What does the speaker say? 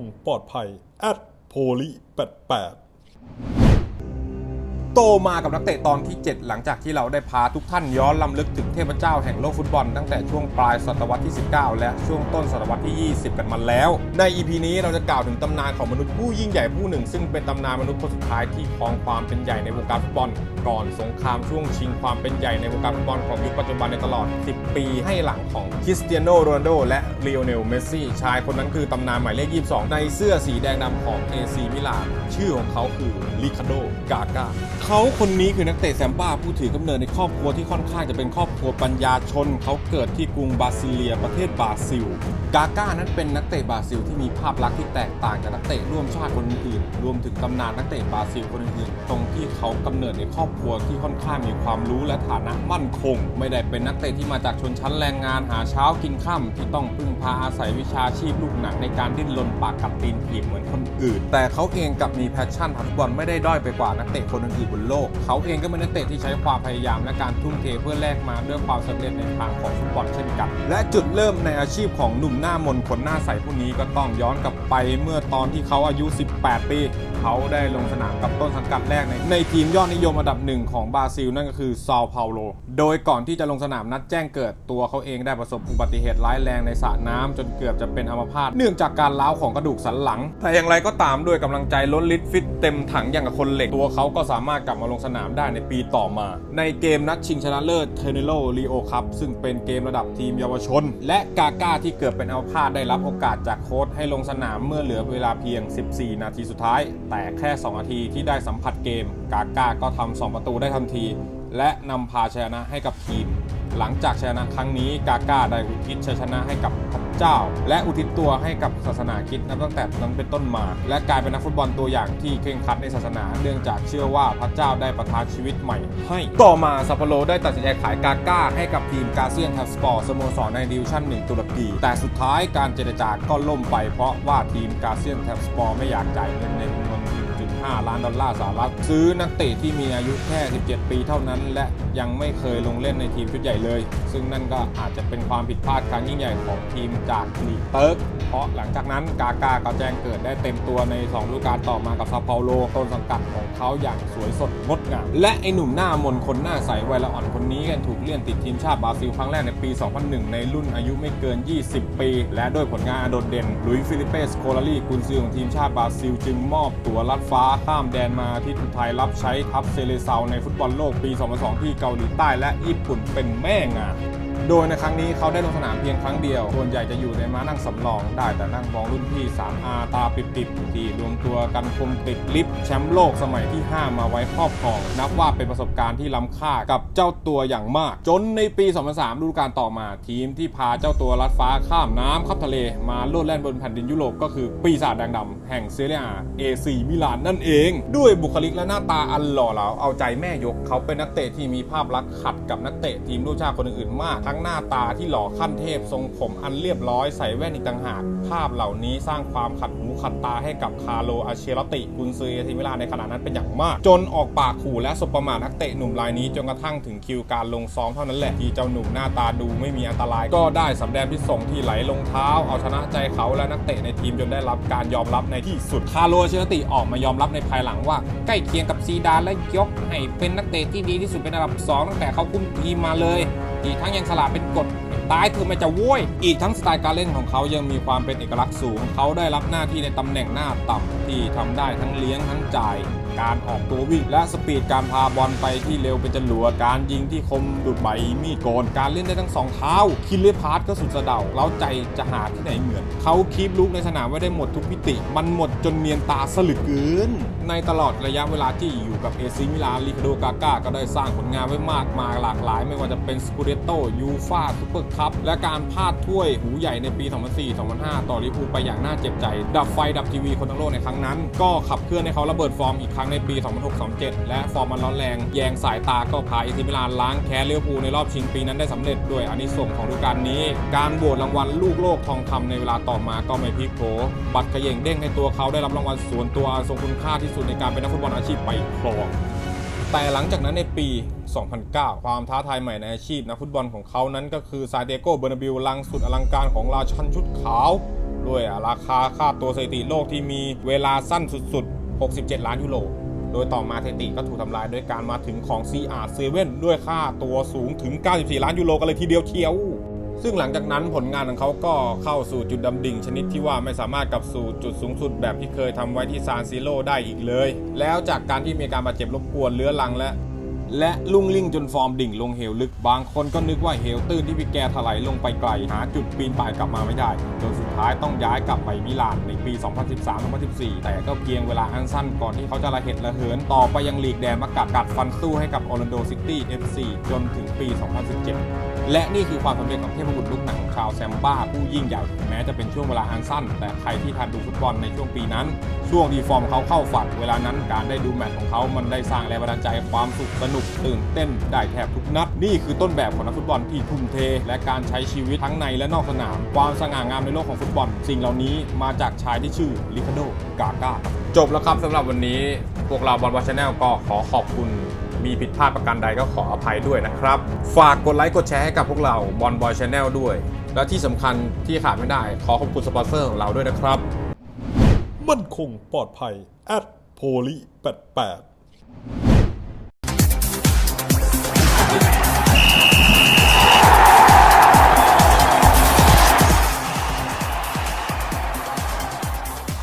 งปลอดภัย at p o l y 88 โตมากับนักเตะตอนที่ 7 หลังจากที่เราได้พาทุกท่านย้อนลำลึกถึงเทพเจ้าแห่งโลกฟุตบอลตั้งแต่ช่วงปลายศตวรรษที่ 19 และช่วงต้นศตวรรษที่ 20 กันมาแล้ว ใน EP นี้เราจะกล่าวถึงตำนานของมนุษย์ผู้ยิ่งใหญ่ผู้หนึ่ง ซึ่งเป็นตำนานมนุษย์คนสุดท้ายที่ครองความเป็นใหญ่ในวงการฟุตบอลก่อนสงครามช่วงชิงความเป็นใหญ่ในวงการฟุตบอลของยุคปัจจุบันในตลอด 10 ปีให้หลังของคริสเตียโนโรนัลโดและเลโอเนลเมสซี่ชายคนนั้นคือตำนานหมายเลข 22 ในเสื้อสีแดงดำของ AC มิลานชื่อของเขาคือลิคาโดกาก้าเขาคนนี้คือนักเตะแซมบ้าผู้ถือกำเนิดในครอบครัวที่ค่อนข้างจะเป็นครอบครัวปัญญาชน เขาเกิดที่กรุงบาซิเลียประเทศบราซิล กาก้านั้นเป็นนักเตะบราซิลที่มีภาพลักษณ์ที่แตกต่างจากนักเตะร่วมชาติคนอื่นๆรวมถึงตำนานนักเตะบราซิลคนอื่นๆตรงที่เขากำเนิดในครอบครัวที่ค่อนข้างมีความรู้และฐานะมั่นคง ไม่ได้เป็นนักเตะที่มาจากชนชั้นแรงงานหาเช้ากินค่ำที่ต้องพึ่งพาอาศัยวิชาชีพลูกหนังในการดิ้นรนปากกัดตีนถีบเหมือนคนอื่น แต่เขาเองกลับมีแพชชั่นทางฟุตบอลไม่ได้ด้อยไปกว่านักเตะคนอื่นนโลก เขาเองก็เป็นนักเตะที่ใช้ความพยายามและการทุ่มเทเพื่อแลกมาด้วยความสำเร็จในทางของฟุตบอลเช่นกัน และจุดเริ่มในอาชีพของหนุ่มหน้ามนคนหน้าใสผู้นี้ก็ต้องย้อนกลับไปเมื่อตอนที่เขาอายุ 18 ปี เขาได้ลงสนามกับต้นสังกัดแรกในในทีมยอดนิยมอันดับหนึ่งของบราซิลนั่นก็คือซาเปาโล โดยก่อนที่จะลงสนามนัดแจ้งเกิดตัวเขาเองได้ประสบอุบัติเหตุร้ายแรงในสระน้ำจนเกือบจะเป็นอัมพาตเนื่องจากการล้าวของกระดูกสันหลัง แต่อย่างไรก็ตามด้วยกำลังใจล้นลิดฟิตเต็มถังอย่างกับคนเหล็กตัวเขาก็สามารถกลับมาลงสนามได้ในปีต่อมา ในเกมนัดชิงชนะเลิศเทเนโลลีโอคัพซึ่งเป็นเกมระดับทีมเยาวชน และกาก้าที่เกิดเป็นอัลพาดได้รับโอกาสจากโค้ชให้ลงสนามเมื่อเหลือเวลาเพียง 14 นาทีสุดท้าย แต่แค่ 2 นาทีที่ได้สัมผัสเกม กาก้าก็ทำ2ประตูได้ทันที และนำพาชัยชนะให้กับทีม หลังจากชัยชนะครั้งนี้กาก้าได้อุทิศชัยชนะให้กับพระเจ้า และอุทิศตัวให้กับศาสนาคริดนับตั้งแต่นั้นเป็นต้นมา และกลายเป็นนักฟุตบอลตัวอย่างที่เคร่งครัดในศาสนาเนื่องจากเชื่อว่าพระเจ้าได้ประทานชีวิตใหม่ให้ต่อมาซัปโปโรได้ตัดสินใจขายกาก้าให้กับทีมกาเซียนทัสปอร์สโมสรในดิวิชั่นหนึ่งตุรกีแต่สุดท้ายการเจรจาก็ล่มไปเพราะว่าทีมกาเซียนทัสสปอร์ไม่อยากจ่ายเงินใน 5 ล้านดอลลาร์สหรัฐ ซื้อนักเตะที่มีอายุแค่ 17 ปีเท่านั้น และยังไม่เคยลงเล่นในทีมชุดใหญ่เลย ซึ่งนั่นก็อาจจะเป็นความผิดพลาดครั้งยิ่งใหญ่ของทีมจากลีเติร์กเพราะหลังจากนั้นกากาก็แจ้งเกิดได้เต็มตัวใน2ฤดูกาลต่อมากับซาเปาโลต้นสังกัดของเขาอย่างสวยสดงดงามและไอหนุ่มหน้ามนคนหน้าใสวัยละอ่อนคนนี้กันถูกเลื่อนติดทีมชาติบราซิลครั้งแรกในปี 2001 ในรุ่นอายุไม่เกิน 20 ปี และด้วยผลงานโดดเด่นลุยฟิลิเปสโคลารีกุนซือของทีมชาติบราซิลจึงมอบตัวลัดฟ้าข้ามแดนมาที่ทุไทยรับใช้ทัพเซเลเซาในฟุตบอลโลกปี 2002 ที่เกาหลีใต้และญี่ปุ่นเป็นแม่งาน โดยในครั้งนี้เขาได้ลงสนามเพียงครั้งเดียว ส่วนใหญ่จะอยู่ในม้านั่งสำรอง ได้แต่นั่งมองรุ่นพี่ 3R ตาปิดๆที่รวมตัวกันคมติดลิฟแชมป์โลกสมัยที่ 5 มาไว้ครอบครอง นับว่าเป็นประสบการณ์ที่ล้ำค่ากับเจ้าตัวอย่างมาก จนในปี 2003ฤดูกาลต่อมาทีมที่พาเจ้าตัวลัดฟ้าข้ามน้ำข้ามทะเล มาโลดแล่นบนแผ่นดินยุโรปก็คือปีศาจแดงดำแห่งเซเรียเอซีมิลานนั่นเอง ด้วยบุคลิกและหน้าตาอันหล่อเหลาเอาใจแม่ยกเขาเป็นนักเตะที่มีภาพลักษณ์ขัดกับนักเตะทีมร่วมชาติคนอื่นๆมากทั้งหน้าตาที่หล่อขั้นเทพทรงผมอันเรียบร้อยใส่แว่นอีกต่างหาก ภาพเหล่านี้สร้างความขัดหูขัดตาให้กับคาร์โลอาเชลติกุนซือเอซิมิลาในขณะนั้นเป็นอย่างมาก จนออกปากขู่และสบประมาทนักเตะหนุ่มรายนี้จนกระทั่งถึงคิวการลงซ้อมเท่านั้นแหละที่เจ้าหนุ่มหน้าตาดูไม่มีอันตราย ก็ได้สำแดงพิษสงที่ไหลลงเท้า เอาชนะใจเขาและนักเตะในทีมจนได้รับการยอมรับในที่สุดคาร์โลอาเชลติออกมายอมรับในภายหลังว่า ใกล้เคียงกับซีดานและยกให้เป็นนักเตะที่ดีที่สุดเป็นอันดับสองตั้งแต่เขาคุมทีมมาเลย อีกทั้งยังสละเป็นกฎตายคือมันจะโว้ย อีกทั้งสไตล์การเล่นของเขายังมีความเป็นเอกลักษณ์สูง เขาได้รับหน้าที่ในตำแหน่งหน้าต่ำที่ทำได้ทั้งเลี้ยงทั้งจ่าย การออกตัววิ่งและสปีดการพาบอลไปที่เร็วเป็นจรวดการยิงที่คมดุดใบมีดโกนการเล่นได้ทั้งสองเท้า คิลเลพาร์ตก็สุดสะเดาเล้าใจจะหาที่ไหนเหมือน เขาคีบลูกในสนามไว้ได้หมดทุกมิติ มันหมดจนเนียนตาสลึกเกิน ในตลอดระยะเวลาที่อยู่กับเอซิมิลานลิคาโดกาก้าก็ได้สร้างผลงานไว้มากมายหลากหลาย ไม่ว่าจะเป็นสกูเดโตยูฟาซูเปอร์คัพและการพาดถ้วยหูใหญ่ในปี 2004-2005 ต่อลิเวอร์พูลไปอย่างน่าเจ็บใจ ดับไฟดับทีวีคนทั้งโลกในครั้งนั้น ก็ขับเคลื่อนให้เขาระเบิดฟอร์มอีกครั้งในปี 2006-2007 และฟอร์มมันร้อนแรง แยงสายตาก็พาเอซิมิลานล้างแค้นลิเวอร์พูในรอบชิงปีนั้นได้สำเร็จด้วยอานิสงส์ของฤดูกาลนี้ การโหวตรางวัลลูกโลกทองคำในเวลาต่อมาก็ไม่พลิกโผบัตรเขย่งเด้งให้ตัวเขาได้รับรางวัลส่วนตัวทรงคุณค่าที่สุดในการเป็นนักฟุตบอลอาชีพไปครองแต่หลังจากนั้นในปี 2009 ความท้าทายใหม่ในอาชีพนักฟุตบอลของเขานั้นก็คือซาเดโกเบอร์นาบิลลังสุดอลังการของราชันชุดขาว ด้วยราคาค่าตัวสถิติโลกที่มีเวลาสั้นสุด 67 ล้านยูโร โดยต่อมาเทติก็ถูกทำลายด้วยการมาถึงของ CR7 ด้วยค่าตัวสูงถึง 94 ล้านยูโรกันเลยทีเดียวเชียว ซึ่งหลังจากนั้นผลงานของเขาก็เข้าสู่จุดดำดิ่งชนิดที่ว่าไม่สามารถกลับสู่จุดสูงสุดแบบที่เคยทำไว้ที่ซานซิโรได้อีกเลย แล้วจากการที่มีการบาดเจ็บรบกวนเรื้อรังและ และลุ่งลิ่งจนฟอร์มดิ่งลงเหวลึก บางคนก็นึกว่าเหวตื้นที่พี่แกถลายลงไปไกล หาจุดปีนป่ายกลับมาไม่ได้ จนสุดท้ายต้องย้ายกลับไปมิลานในปี 2013-2014 แต่ก็เพียงเวลาอันสั้นก่อนที่เขาจะระเหตุระเหินต่อไปยังลีกแดนมากัดกัดฟันสู้ให้กับออร์แลนโดซิตี้ FC จนถึงปี 2017 และนี่คือความสำเร็จของเทพบุตรลูกหนังชาวแซมบ้าผู้ยิ่งใหญ่แม้จะเป็นช่วงเวลาอันสั้น แต่ใครที่ทันดูฟุตบอลในช่วงปีนั้น ช่วงที่ฟอร์มเขาเข้าฝันเวลานั้นการได้ดูแมตช์ของเขามันได้สร้างแรงบันดาลใจความสุขสนุกตื่นเต้นได้แทบทุกนัด นี่คือต้นแบบของนักฟุตบอลที่ทุ่มเท และการใช้ชีวิตทั้งในและนอกสนาม ความสง่างามในโลกของฟุตบอล สิ่งเหล่านี้มาจากชายที่ชื่อลิคาโดกาก้าจบแล้วครับสำหรับวันนี้พวกเราบอลวอชแนลก็ขอขอบคุณ มีผิดพลาดประการใดก็ขออภัยด้วยนะครับ ฝากกดไลค์กดแชร์ให้กับพวกเราบอลบอยชาแนลด้วย และที่สำคัญที่ขาดไม่ได้ ขอขอบคุณสปอนเซอร์ของเราด้วยนะครับ มั่นคงปลอดภัย at poly 88